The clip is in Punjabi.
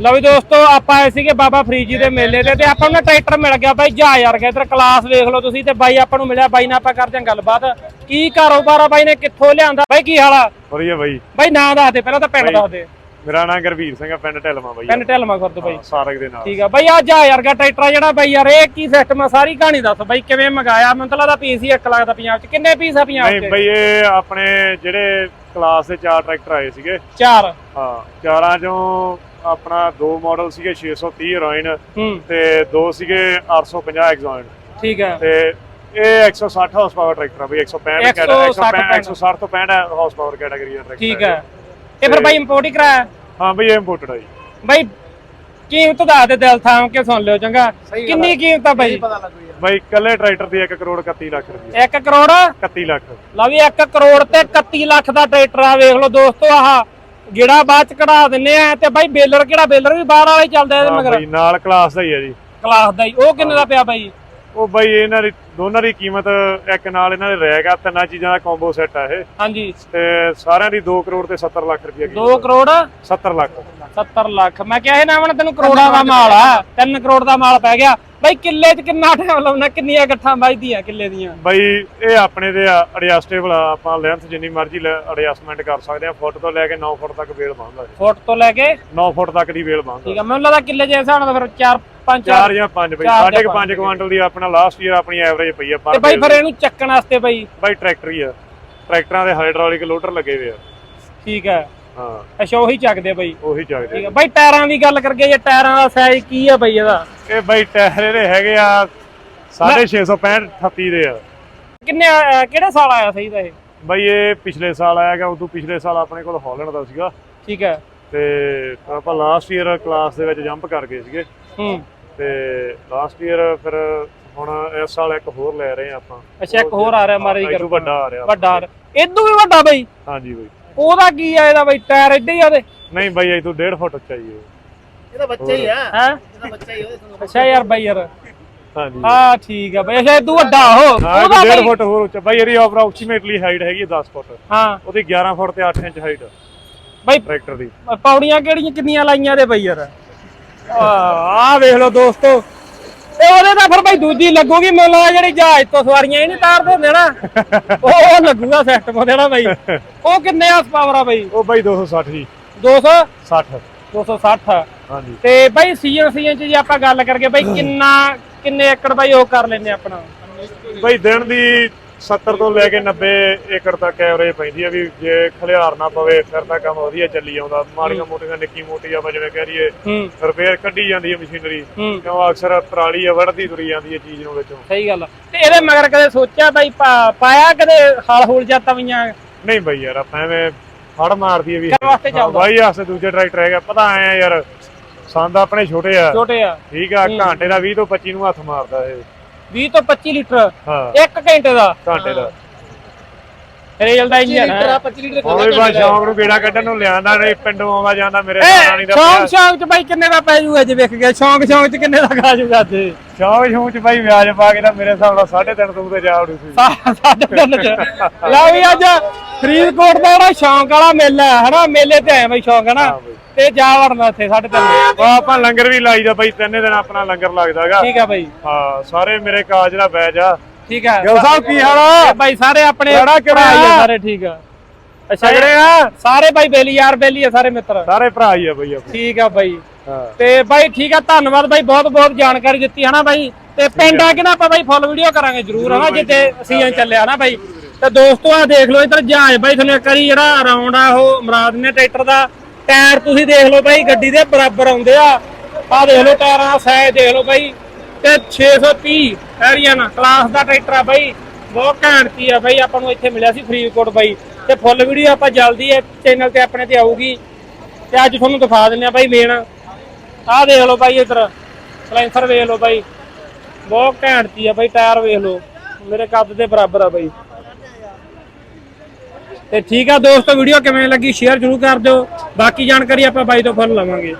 ਲਓ ਵੀ ਦੋਸਤੋ ਆਪਾਂ ਆਏ ਸੀਗੇ ਬਾਬਾ ਫਰੀਦ ਜੀ ਦੇ ਮੇਲੇ ਤੇ ਤੇ ਆਪਾਂ ਨੂੰ ਨਾ ਟਰੈਕਟਰ ਮਿਲ ਗਿਆ। ਬਾਈ ਜਾ ਯਾਰ ਗਿਆ ਇਧਰ ਕਲਾਸ ਵੇਖ ਲਓ ਤੁਸੀਂ ਤੇ ਬਾਈ ਆਪਾਂ ਨੂੰ ਮਿਲਿਆ। ਬਾਈ ਨਾਲ ਆਪਾਂ ਕਰਦੇ ਹਾਂ ਗੱਲਬਾਤ। ਕੀ ਕਾਰੋਬਾਰ ਆ ਬਾਈ ਨੇ? ਕਿੱਥੋਂ ਲਿਆਂਦਾ? ਬਾਈ ਕੀ ਹਾਲ ਆ? ਵਧੀਆ ਬਾਈ। ਬਾਈ ਨਾਂ ਦੱਸ ਦੇ ਪਹਿਲਾਂ ਤਾਂ ਪਿੰਡ। ਦੱਸ ਦੇ। ਮੇਰਾ ਨਾਮ ਗੁਰਵੀਰ ਸਿੰਘ ਆ ਪਿੰਡ ਢਿਲਮਾ ਬਾਈ ਪਿੰਡ ਢਲਮਾ ਖੁਰਦ ਬਾਈ। ਸਾਰਕ ਦੇ ਨਾਲ। ਠੀਕ ਆ। ਬਾਈ ਆ ਜਾ ਯਾਰ ਗਾ ਟਰੈਕਟਰ ਆ ਜਿਹੜਾ ਬਾਈ ਯਾਰ ਇਹ ਕੀ ਸਿਸਟਮ ਆ? ਸਾਰੀ ਕਹਾਣੀ ਦੱਸ ਬਾਈ ਕਿਵੇਂ ਮੰਗਾਇਆ? ਮੈਨੂੰ ਤਾਂ ਲੱਗਦਾ ਪੀਸ ਹੀ 1 ਲੱਖ ਦਾ ਪੰਜਾਬ ਚ। ਕਿੰਨੇ ਪੀਸ ਆ ਪੰਜਾਬ ਨਹੀਂ ਚ ਬਾਈ ਇਹ ਆਪਣੇ ਜਿਹੜੇ ਕਲਾਸ ਦੇ ਚਾਰ ਟਰੈਕਟਰ ਆਏ ਸੀਗੇ। ਚਾਰ। ਹਾਂ ਚਾਰਾਂ ਚੋਂ ਆਪਣਾ ਦੋ ਮਾਡਲ ਸੀਗੇ 630 ਹੀਰੋਇਨ ਹੂੰ। ਤੇ ਦੋ ਸੀਗੇ 850 ਐਗਜ਼ੋਇਨ ਠੀਕ ਆ ਤੇ ਇਹ 160 ਹਾਰਸ ਪਾਵਰ ਟਰੈਕਟਰ ਆ ਬਈ 165 ਕੈਟਾਗਰੀ 160 160 ਤੋਂ 65 ਹਾਰਸ ਪਾਵਰ ਕੈਟਾਗਰੀ ਦਾ ਟਰੈਕਟਰ ਠੀਕ ਆ ਇਹ ਫਿਰ ਬਾਈ ਇੰਪੋਰਟ ਹੀ ਕਰਾਇਆ? ਹਾਂ ਬਈ ਇਹ ਇੰਪੋਰਟਡ ਆ ਜੀ। ਬਾਈ ਕੀਮਤ ਦੱਸ ਦੇ ਦਿਲ ਥਾਮ ਕੇ ਸੁਣ ਲਿਓ ਚੰਗਾ। ਕਿੰਨੀ ਕੀਮਤ ਆ ਬਾਈ? ਬਾਈ ਇਕੱਲੇ ਟਰੈਕਟਰ ਦੀ 1 ਕਰੋੜ 31 ਲੱਖ ਰੁਪਏ 1 ਕਰੋੜ? 31 ਲੱਖ। ਲਓ ਵੀ 1 ਕਰੋੜ ਤੇ 31 ਲੱਖ ਦਾ ਟਰੈਕਟਰ ਆ ਵੇਖ ਲਓ ਦੋਸਤੋ ਆਹ। ਜਿਹੜਾ ਬਾਅਦ ਚ ਕਢਾ ਦਿੰਨੇ ਆ ਤੇ ਬਾਈ ਬੇਲਰ ਕਿਹੜਾ ਬੇਲਰ ਵੀ ਬਾਹਰ ਵਾਲਾ ਹੀ ਚੱਲਦਾ ਇਹਦੇ ਹਾਂ ਮਗਰ। ਬਈ ਨਾਲ ਕਲਾਸ ਦਾ ਹੀ ਆ ਜੀ। ਕਲਾਸ ਦਾ ਹੀ। ਉਹ ਕਿੰਨੇ ਦਾ ਪਿਆ ਬਾਈ? ਉਹ ਬਾਈ ਇਹਨਾਂ ਦੀ ਦੋਨਾਂ ਦੀ ਕੀਮਤ ਇੱਕ ਨਾਲ ਇਹਨਾਂ ਦੇ ਰਹਿ ਗਿਆ। ਤਿੰਨਾਂ ਚੀਜ਼ਾਂ ਦਾ ਕੰਬੋ ਸੈੱਟ ਆ ਇਹ। ਹਾਂਜੀ। ਤੇ ਸਾਰਿਆਂ ਦੀ 2 ਕਰੋੜ ਤੇ 70 ਲੱਖ ਰੁਪਏ 2 ਕਰੋੜ? 70 ਲੱਖ। 70 ਲੱਖ। ਮੈਂ ਕਿਹਾ ਇਹ ਨਾ ਹੁਣ ਤੈਨੂੰ ਕਰੋੜਾਂ ਦਾ ਮਾਲ ਆ। 3 ਕਰੋੜ ਦਾ ਮਾਲ ਪੈ ਗਿਆ। ਬਾਈ ਕਿੱਲੇ 'ਚ ਕਿੰਨਾ ਟਾਈਮ ਲਾਉਣਾ ਕਿੰਨੀਆਂ ਗੱਠਾਂ ਵੱਜਦੀਆਂ ਕਿੱਲੇ ਦੀਆਂ? ਬਾਈ ਇਹ ਆਪਣੇ ਦੇ ਐਡਜਸਟੇਬਲ ਆ ਆਪਾਂ ਲੈਂਥ ਜਿੰਨੀ ਮਰਜ਼ੀ ਐਡਜਸਟਮੈਂਟ ਕਰ ਸਕਦੇ ਆ। ਫੁੱਟ ਤੋਂ ਲੈ ਕੇ 9 ਫੁੱਟ ਤੱਕ ਵੇਲ ਬੰਨਦਾ ਫੁੱਟ ਤੋਂ ਲੈ ਕੇ? 9 ਫੁੱਟ ਤੱਕ ਦੀ ਵੇਲ ਬੰਨਦਾ ਠੀਕ ਆ ਮੈਨੂੰ ਲੱਗਦਾ ਕਿੱਲੇ ਜੇ ਹਿਸਾਬ ਨਾਲ ਫਿਰ 4 5 ਚਾਰ ਜਾਂ ਪੰਜ ਬਾਈ। ਚਾਰ ਸਾਢੇ ਜਾਂ ਕੁ ਪੰਜ ਕੁਆਂਟਲ ਦੀ ਆਪਣਾ ਲਾਸਟ ਈਅਰ ਆਪਣੀ ਐਵਰੇਜ ਪਈ ਆ ਤੇ ਪਰ ਬਾਈ ਫਿਰ ਇਹਨੂੰ ਚੱਕਣ ਵਾਸਤੇ ਬਾਈ? ਬਾਈ ਟਰੈਕਟਰ ਹੀ ਆ। ਟਰੈਕਟਰਾਂ ਦੇ ਹਾਈਡ੍ਰੋਲਿਕ ਲੋਡਰ ਲੱਗੇ ਹੋਏ ਆ। ਠੀਕ ਹੈ ਹਾਂ। ਅੱਛਾ ਉਹੀ ਚੱਕਦੇ ਬਾਈ। ਉਹੀ ਚੱਕਦੇ ਠੀਕ ਆ। ਬਾਈ ਟਾਇਰਾਂ ਦੀ ਗੱਲ ਕਰਕੇ ਜੇ ਟਾਇਰਾਂ ਦਾ ਸਾਈਜ਼ ਕੀ ਆ ਬਾਈ ਇਹਦਾ? ਇਹ ਬਾਈ ਟਾਇਰ ਇਹਦੇ ਹੈਗੇ ਆ 665 38 ਦੇ ਆ। ਕਿੰਨੇ ਅਹ, ਕਿਹੜੇ ਸਾਲ ਆਇਆ ਸਹੀ ਦਾ ਇਹ? ਬਾਈ ਇਹ ਪਿਛਲੇ ਸਾਲ ਆਇਆ ਗਾ ਉਦੋਂ ਪਿਛਲੇ ਸਾਲ ਆਪਣੇ ਕੋਲ ਹਾਲੈਂਡ ਦਾ ਸੀਗਾ। ਠੀਕ ਹੈ ਤੇ ਆਪਾਂ ਲਾਸਟ ਈਅਰ ਕਲਾਸ ਦੇ ਵਿੱਚ ਜੰਪ ਕਰ ਗਏ ਸੀਗੇ। ਹੂੰ। ਤੇ ਲਾਸਟ ਈਅਰ ਫਿਰ ਹੁਣ ਇਸ ਸਾਲ ਇੱਕ ਹੋਰ ਲੈ ਰਹੇ ਆ ਆਪਾਂ। ਅੱਛਾ ਇੱਕ ਹੋਰ ਆ ਰਿਹਾ ਮਾਰੇ ਇਹ ਤੋਂ ਵੱਡਾ ਆ ਰਿਹਾ। ਵੱਡਾ ਇਦੋਂ ਵੀ ਵੱਡਾ ਬਾਈ? ਹਾਂਜੀ ਬਾਈ। ਉਹਦਾ ਕੀ ਆ ਇਹਦਾ ਬਾਈ ਟਾਇਰ ਏਡੇ ਹੀ ਆ ਉਹਦੇ? ਨਹੀਂ ਬਾਈ ਇਹ ਤੋਂ 1.5 ਫੁੱਟ ਉੱਚਾ ਹੀ ਹੈ ਇਹਦਾ ਬੱਚਾ ਹੀ ਆ। ਹੈ? ਇਹਦਾ ਬੱਚਾ ਹੀ ਉਹਦੇ ਅੱਛਾ ਯਾਰ ਬਾਈ ਯਾਰ। ਹਾਂਜੀ। ਹਾਂ ਠੀਕ ਆ ਬਾਈ। ਅੱਛਾ ਇਦੋਂ ਵੱਡਾ ਉਹ। ਹਾਂ ਉਹਦਾ 1.5 ਬਾਈ ਫੁੱਟ ਹੋਰ ਉੱਚਾ। ਬਾਈ ਇਹਦੀ ਅਪਰੋਕਸੀਮੇਟਲੀ ਹਾਈਟ ਹੈਗੀ ਹੈ 10 ਫੁੱਟ। ਹਾਂ। ਉਹਦੀ 11 ਫੁੱਟ ਤੇ 8 ਇੰਚ ਹਾਈਟ ਬਾਈ ਟਰੈਕਟਰ ਦੀ। ਪੌੜੀਆਂ ਕਿਹੜੀਆਂ ਕਿੰਨੀਆਂ ਲਾਈਆਂ ਦੇ ਬਾਈ ਯਾਰ? ਆ ਆਹ ਵੇਖ ਲਓ ਦੋਸਤੋ। ਤੇ ਉਹਦੇ ਤਾਂ ਫਿਰ ਬਾਈ ਦੂਜੀ ਲੱਗੂਗੀ ਮੈਨੂੰ ਲੱਗਦਾ ਜਿਹੜੀ ਜਹਾਜ਼ ਤੋਂ ਸਵਾਰੀਆਂ ਇਹ ਨਹੀਂ ਤਾਰਦੇ ਹੁੰਦੇ ਨਾ। ਉਹ ਲੱਗੂਗਾ ਸਿਸਟਮ ਉਹਦੇ ਨਾਲ ਬਾਈ। ਉਹ ਕਿੰਨੇ ਹਾਰਸ ਪਾਵਰ ਆ ਬਾਈ? ਉਹ ਬਾਈ 260 ਜੀ। 200 60 260 ਹਾਂਜੀ। ਤੇ ਬਾਈ ਸੀਜ਼ਨ ਸੀਜ਼ਨ ਚ ਜੇ ਆਪਾਂ ਗੱਲ ਕਰਕੇ ਬਾਈ ਕਿੰਨਾ ਕਿੰਨੇ ਏਕੜ ਬਾਈ ਉਹ ਕਰ ਲੈਂਦੇ ਆਪਣਾ? ਬਾਈ ਦਿਨ ਦੀ 70 ਤੋਂ ਲੈ ਕੇ 90 ਏਕੜ ਤੱਕ ਐਵਰੇਜ ਪੈਂਦੀ ਆ ਵੀ ਜੇ ਖਲਿਆਰ ਨਾ ਪਵੇ ਫਿਰ ਤਾਂ ਕੰਮ ਵਧੀਆ ਚੱਲੀ ਆਉਂਦਾ। ਮਾੜੀਆਂ ਮੋਟੀਆਂ ਨਿੱਕੀ ਮੋਟੀ ਆਪਾਂ ਜਿਵੇਂ ਕਹਿ ਰਹੀਏ ਹੂੰ। ਰਿਪੇਅਰ ਕੱਢੀ ਜਾਂਦੀ ਹੈ ਮਸ਼ੀਨਰੀ ਹੂੰ। ਕਿਉਂ ਅਕਸਰ ਪਰਾਲੀ ਆ ਵੜਦੀ ਤੁਰੀ ਜਾਂਦੀ ਹੈ ਚੀਜ਼ ਨੂੰ ਵਿੱਚੋਂ। ਸਹੀ ਗੱਲ। ਤੇ ਇਹਦੇ ਮਗਰ ਕਦੇ ਸੋਚਿਆ ਬਾਈ ਪਾਇਆ ਕਦੇ ਹਲ ਹੁਲ ਜਾਂ ਤਵੀਆਂ ਨਹੀਂ ਬਾਈ ਯਾਰ ਆਪਾਂ ਐਵੇਂ ਫੜ ਮਾਰਦੀ ਹੈ ਵੀ। ਬਾਈ ਆਸਤੇ ਦੂਜੇ ਟਰੈਕਟਰ ਹੈਗਾ ਪਤਾ ਆਏ ਆ ਯਾਰ ਸੰਦ ਆਪਣੇ ਛੋਟੇ ਆ। ਛੋਟੇ ਆ। ਠੀਕ ਆ ਘੰਟੇ ਦਾ 20 ਤੋਂ 25 ਨੂੰ ਹੱਥ ਮਾਰਦਾ ਇਹ। 20 ਤੋਂ 25 ਲੀਟਰ ਹਾਂ। ਇੱਕ ਘੰਟੇ ਦਾ। ਘੰਟੇ ਦਾ। ਰੇਲ ਦਾ ਇੰਜਨ। ਲੀਟਰ ਹੈ ਆ 25 ਲੀਟਰ ਹੁਣ ਵੀ ਬਸ ਸ਼ੌਂਕ ਨੂੰ ਗੇੜਾ ਕੱਢਣ ਨੂੰ ਲਿਆਂਦਾ ਨਹੀਂ ਪਿੰਡੋਂ ਆਵਾ ਜਾਂਦਾ ਮੇਰੇ ਨਾਨੀ ਦਾ ਸ਼ੌਂਕ ਪਿਆ। ਸ਼ੌਂਕ ਚ ਬਾਈ ਕਿੰਨੇ ਦਾ ਪੈ ਜੂਗਾ ਜੇ ਵੇਖ ਗਿਆ ਸ਼ੌਂਕ ਸ਼ੌਂਕ ਚ ਕਿੰਨੇ ਦਾ ਖਾ ਜੂਗਾ ਅੱਜ। ਸ਼ੌਂਕ ਸ਼ੌਂਕ ਚ ਬਾਈ ਵਿਆਜ ਪਾ ਕੇ ਤਾਂ ਮੇਰੇ ਹਿਸਾਬ ਨਾਲ 3.5 ਤੋਂ ਤੇ ਜਾ ਉੜੀ ਸੀ। ਸਾ- ਸਾਡੇ ਪਿੰਡ ਚ। ਲਓ ਵੀ ਅੱਜ ਫਰੀਦਕੋਟ ਦਾ ਜਿਹੜਾ ਸ਼ੌਂਕ ਵਾਲਾ ਮੇਲਾ ਹੈ ਹਨਾ? ਮੇਲੇ ਤੇ ਆਏ ਬਾਈ ਸ਼ੌਂਕ ਹਨਾ? ਹਾਂ ਬਾਈ। ਤੇ ਜਾ ਵੜਨਾ ਇੱਥੇ ਸਾਡੇ ਪਿੰਡ ਉਹ ਆਪਾਂ ਲੰਗਰ ਵੀ ਲਾਈਦਾ ਬਾਈ ਤਿੰਨੇ ਦਿਨ ਆਪਣਾ ਲੰਗਰ ਲੱਗਦਾਗਾ ਠੀਕ ਆ ਬਾਈ। ਹਾਂ ਸਾਰੇ ਮੇਰੇ ਕਾਜ ਦਾ ਬੈਜ ਆ। ਠੀਕ ਆ। ਗਿਲ ਸਾਹਿਬ ਕੀ ਹਾਲ ਆ? ਬਾਈ ਸਾਰੇ ਆਪਣੇ ਬੜਾ ਕਿਵੇਂ ਆ ਆ? ਸਾਰੇ ਠੀਕ ਆ। ਅੱਛਾ ਤਗੜੇ ਆ? ਸਾਰੇ ਬਾਈ ਬੇਲੀ ਯਾਰ ਬੇਲੀ ਆ ਸਾਰੇ ਮਿੱਤਰ। ਸਾਰੇ ਭਰਾ ਹੀ ਆ ਬਾਈ ਆਪਣੇ। ਠੀਕ ਆ ਬਾਈ। ਤੇ ਬਾਈ ਠੀਕ ਆ ਧੰਨਵਾਦ ਬਾਈ ਬਹੁਤ ਬਹੁਤ ਜਾਣਕਾਰੀ ਦਿੱਤੀ ਹਨਾ ਬਾਈ? ਤੇ ਪਿੰਡ ਆ ਕੇ ਨਾ ਆਪਾਂ ਬਾਈ ਫੁੱਲ ਵੀਡੀਓ ਕਰਾਂਗੇ ਜਰੂਰ ਹਨਾ ਜਿੱਤੇ ਸੀਜ਼ਨ ਚੱਲਿਆ ਨਾ ਬਾਈ? ਤੇ ਦੋਸਤੋ ਆ ਦੇਖ ਲਓ ਇਧਰ ਜਹਾਜ਼ ਬਾਈ ਤੁਹਾਨੂੰ ਇੱਕ ਵਾਰੀ ਜਿਹੜਾ ਰਾਉਂਡ ਆ ਉਹ ਮਰਾਦ ਨੇ ਟਰੈਕਟਰ ਦਾ। ਟਾਇਰ ਤੁਸੀਂ ਦੇਖ ਲਓ ਬਾਈ, ਗੱਡੀ ਦੇ ਬਰਾਬਰ ਆਉਂਦੇ ਆ। ਆ ਦੇਖ ਲਓ ਟਾਇਰਾਂ ਦਾ ਸਾਈਜ਼ ਦੇਖ ਲਓ ਬਾਈ। ਤੇ 630 ਐਰੀਅਨ ਕਲਾਸ ਦਾ ਟਰੈਕਟਰ ਆ ਬਾਈ। ਬਹੁਤ ਘੈਂਟ ਆ ਬਾਈ, ਆਪਾਂ ਨੂੰ ਇੱਥੇ ਮਿਲਿਆ ਸੀ ਫਰੀਦਕੋਟ ਬਾਈ। ਤੇ ਫੁੱਲ ਵੀਡੀਓ ਆਪਾਂ ਜਲਦੀ ਇਹ ਚੈਨਲ ਤੇ ਆਪਣੇ ਤੇ ਆਊਗੀ। ਤੇ ਅੱਜ ਤੁਹਾਨੂੰ ਦਿਖਾ ਦਿੰਨੇ ਆ ਬਾਈ ਮੇਨ ਆਹ ਦੇਖ ਲਓ ਬਾਈ ਇਧਰ ਸਲੈਂਸਰ ਵੇਖ ਲਓ ਬਾਈ। ਬਹੁਤ ਘੈਂਟ ਆ ਬਾਈ, ਟਾਇਰ ਵੇਖ ਲਓ। ਮੇਰੇ ਕੱਦ ਦੇ ਬਰਾਬਰ ਆ ਬਾਈ। ਤੇ ਠੀਕ ਆ ਦੋਸਤੋ ਵੀਡੀਓ ਕਿਵੇਂ ਲੱਗੀ ਸ਼ੇਅਰ ਜ਼ਰੂਰ ਕਰ ਦਿਓ। ਬਾਕੀ ਜਾਣਕਾਰੀ ਆਪਾਂ ਬਾਈ ਤੋਂ ਫੁੱਲ ਲਵਾਂਗੇ।